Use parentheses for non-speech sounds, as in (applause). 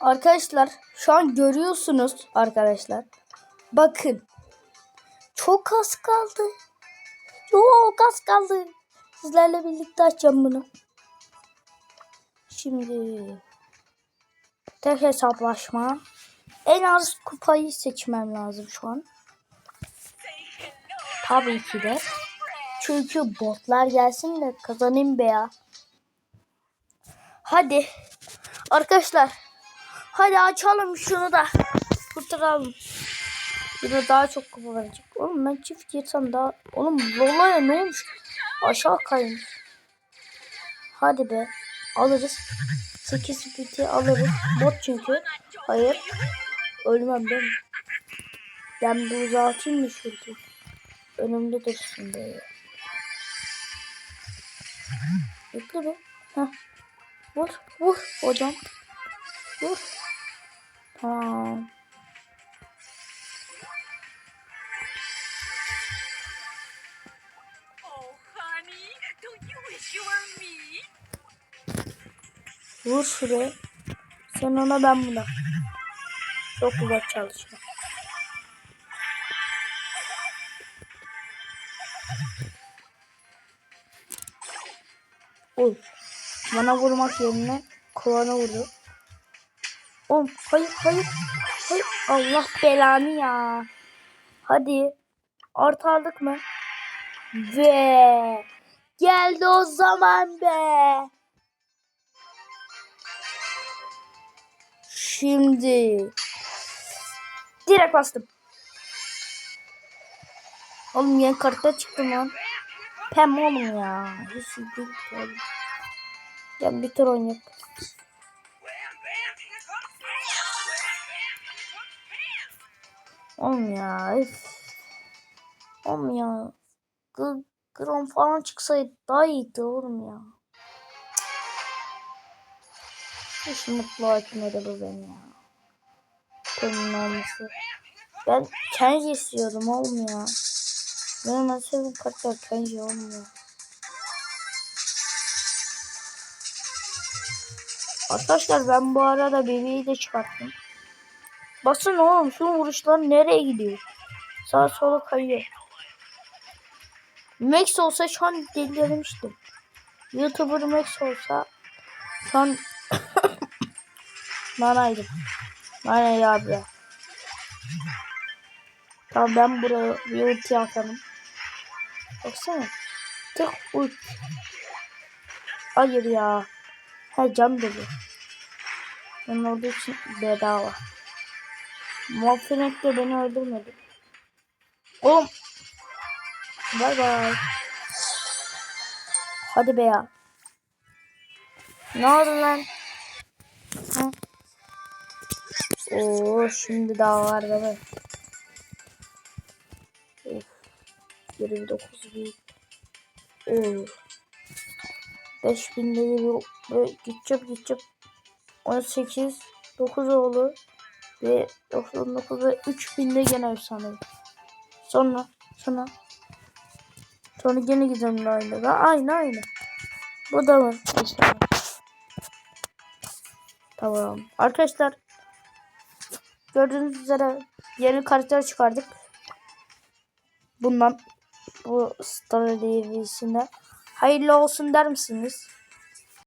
Arkadaşlar şu an görüyorsunuz arkadaşlar. Bakın. Çok az kaldı. Çok az kaldı. Sizlerle birlikte açacağım bunu. Şimdi tek hesaplaşma. En az kupayı seçmem lazım şu an. Tabii ki de. Çünkü botlar gelsin de kazanayım be ya. Hadi. Arkadaşlar. Hadi açalım şunu da. Kurtaralım. De daha çok kupa verecek. Oğlum ben çift girsem daha... Oğlum Lola'ya ne olmuş? Aşağı kaymış. Hadi be. Alırız. 8 biti alırız. Bot çünkü. Hayır. Ölmem mi? Ben bu mı şurada? Önümde dursun böyle. Bekle be. Heh. Vur. Vur hocam. Vur. Tamam. Vur şuraya. Sen ona ben buna. Çok güzel çalışma. Oy. Bana vurmak yerine kulağına vurdu. Oğlum hayır hayır. Hayır. Allah belanı ya. Hadi. Artı aldık mı? Ve geldi o zaman be. Şimdi direkt bastım. Oğlum yeni kartlar çıktı lan. Pem oğlum ya. Hiç değil. Gel bir tur oynayalım. Oğlum ya. Üf. Oğlum ya. G Grom falan çıksaydı daha iyiydi oğlum ya. Hiç mutlu etmedi bu beni ya. Konunun olması. Ben Kenji istiyorum oğlum ya. Benim en sevdiğim karakter Kenji oğlum ya. Arkadaşlar ben bu arada bebeği de çıkarttım. Basın oğlum şu vuruşlar nereye gidiyor? Sağa sola kayıyor. Max olsa şu an delirmiştim. Youtuber Max olsa şu an (coughs) Nanaydım. Nanay abi. Tamam ben buraya bir ulti atalım. Baksana. Tık ult. Hayır ya. He can dolu. Ben olduğu için bedava. Muaffinet de beni öldürmedi. Oğlum. Bay bay. Hadi be ya. Ne oldu lan? Hı? Oo şimdi daha var? Of. 29 bin. Oo. 5000 de ve gideceğim gideceğim. 18 9 oldu. Ve 99 ve 3000 de gene efsane. Sonra sonra sonra gene gidelim aynı. Aynı aynı. Bu da var. İşte. Tamam. Arkadaşlar gördüğünüz üzere yeni karakter çıkardık. Bundan bu Star DV'sine hayırlı olsun der misiniz?